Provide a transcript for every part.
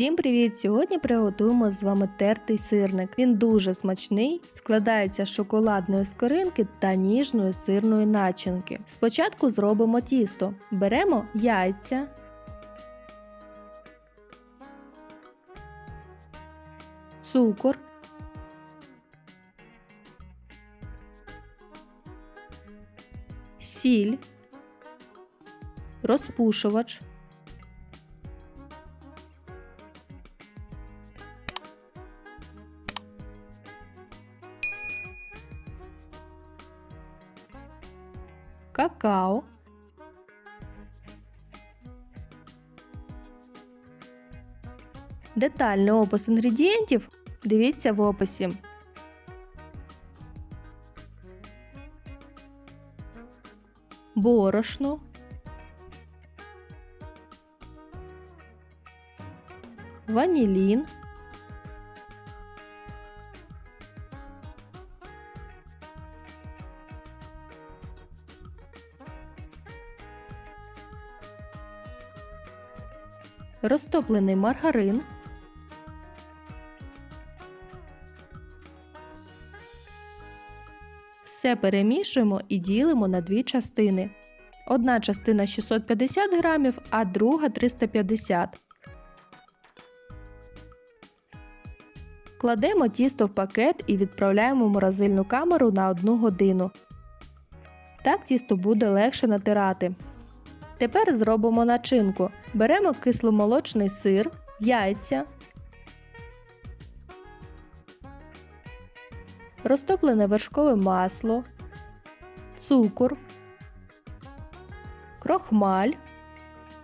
Всім привіт! Сьогодні приготуємо з вами тертий сирник. Він дуже смачний, складається з шоколадної скоринки та ніжної сирної начинки. Спочатку зробимо тісто. Беремо яйця, цукор, сіль, розпушувач. Какао, Детальний опис інгредієнтів дивіться в описі. Борошно, ванілін, розтоплений маргарин, все перемішуємо і ділимо на дві частини. Одна частина 650 грамів, а друга 350. Кладемо тісто в пакет і відправляємо в морозильну камеру на 1 годину. Так тісто буде легше натирати. Тепер зробимо начинку. Беремо кисломолочний сир, яйця, розтоплене вершкове масло, цукор, крохмаль,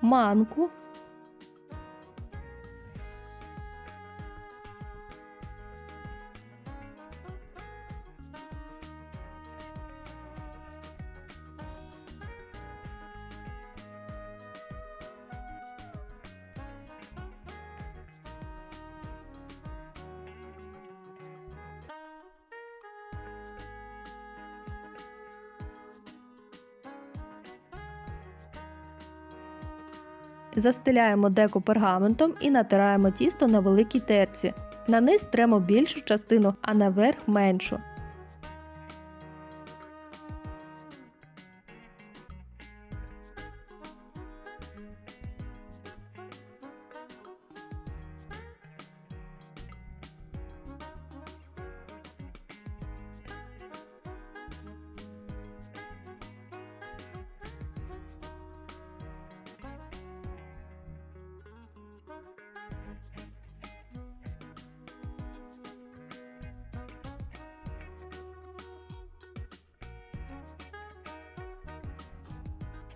манку. Застеляємо деко пергаментом і натираємо тісто на великій терці. На низ тремо більшу частину, а наверх меншу.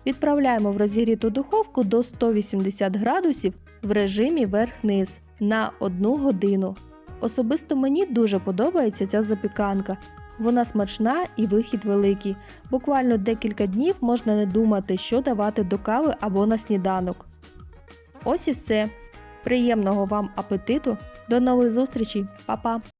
Відправляємо в розігріту духовку до 180 градусів в режимі верх-низ на 1 годину. Особисто мені дуже подобається ця запіканка. Вона смачна і вихід великий. Буквально декілька днів можна не думати, що давати до кави або на сніданок. Ось і все. Приємного вам апетиту! До нових зустрічей, Па-па!